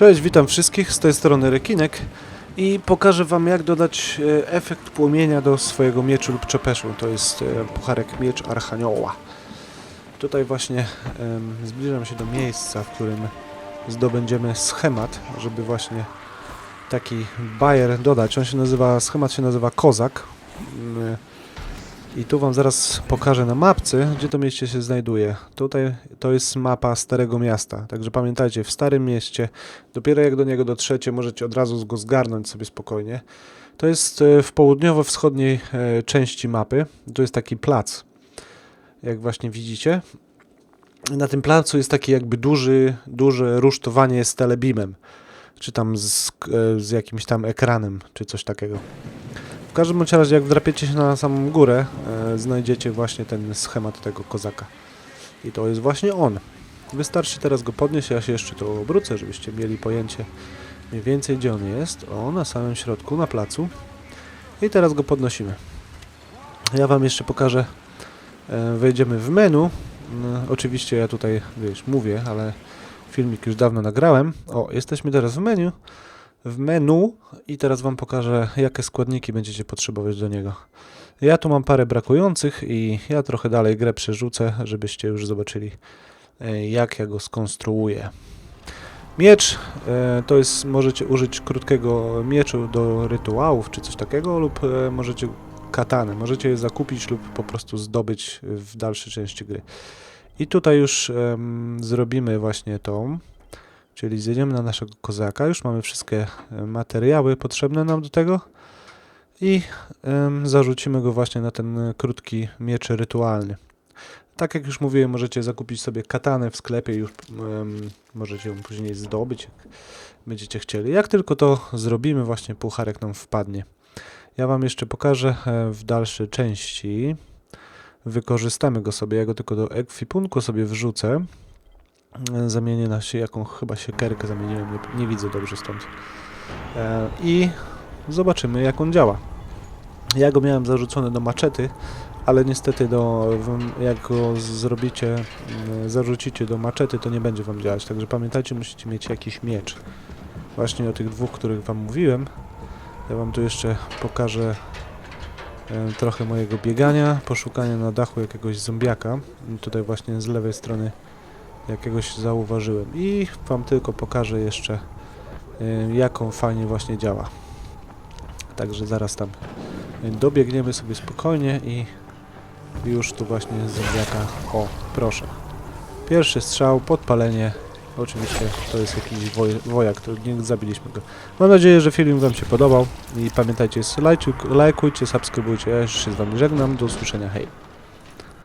Cześć, witam wszystkich, z tej strony Rekinek i pokażę Wam jak dodać e, efekt płomienia do swojego mieczu lub czepeszu. To jest e, pucharek miecz Archanioła. Tutaj właśnie zbliżam się do miejsca, w którym zdobędziemy schemat, żeby właśnie taki bajer dodać. On się nazywa, schemat się nazywa Kozak. I tu Wam zaraz pokażę na mapce, gdzie to mieście się znajduje. Tutaj to jest mapa Starego Miasta, także pamiętajcie, w Starym Mieście Dopiero jak do niego dotrzecie, możecie od razu go zgarnąć sobie spokojnie. To jest e, w południowo-wschodniej e, części mapy. To jest taki plac, jak właśnie widzicie. Na tym placu jest taki jakby duży, duże rusztowanie z telebimem, czy tam z, e, z jakimś tam ekranem, czy coś takiego. W każdym razie, jak wdrapiecie się na samą górę, e, znajdziecie właśnie ten schemat tego kozaka. I to jest właśnie on. Wystarczy teraz go podnieść, ja się jeszcze to obrócę, żebyście mieli pojęcie mniej więcej gdzie on jest. O, na samym środku, na placu. I teraz go podnosimy. Ja Wam jeszcze pokażę, e, wejdziemy w menu. No, oczywiście ja tutaj, wiesz, mówię, ale filmik już dawno nagrałem. O, jesteśmy teraz w menu. W menu i teraz Wam pokażę, jakie składniki będziecie potrzebować do niego. Ja tu mam parę brakujących i ja trochę dalej grę przerzucę, żebyście już zobaczyli e, jak ja go skonstruuję. Miecz e, to jest, możecie użyć krótkiego mieczu do rytuałów czy coś takiego lub e, możecie katany, możecie je zakupić lub po prostu zdobyć w dalszej części gry. I tutaj już em, zrobimy właśnie tą, czyli zjedziemy na naszego kozaka, już mamy wszystkie e, materiały potrzebne nam do tego i em, zarzucimy go właśnie na ten e, krótki miecz rytualny. Tak jak już mówiłem, możecie zakupić sobie katanę w sklepie już em, możecie ją później zdobyć, jak będziecie chcieli. Jak tylko to zrobimy, właśnie pucharek nam wpadnie. Ja Wam jeszcze pokażę e, w dalszej części. Wykorzystamy go sobie, ja go tylko do ekwipunku sobie wrzucę. Zamienię na się, jaką chyba siekierkę zamieniłem, nie, nie widzę dobrze stąd. E, I zobaczymy jak on działa. Ja go miałem zarzucony do maczety, ale niestety do, jak go zrobicie, mm, zarzucicie do maczety, to nie będzie wam działać. Także pamiętajcie, musicie mieć jakiś miecz. Właśnie o tych dwóch, których wam mówiłem. Ja wam tu jeszcze pokażę e, trochę mojego biegania, poszukania na dachu jakiegoś zombiaka. Tutaj właśnie z lewej strony jakiegoś zauważyłem. I wam tylko pokażę jeszcze, e, jaką fajnie właśnie działa. Także zaraz tam dobiegniemy sobie spokojnie i już tu właśnie z zombiaka. O, proszę. Pierwszy strzał, podpalenie. Oczywiście to jest jakiś woj, wojak, to nie zabiliśmy go. Mam nadzieję, że film Wam się podobał i pamiętajcie, lajkujcie, subskrybujcie. Ja już się z Wami żegnam. Do usłyszenia. Hej.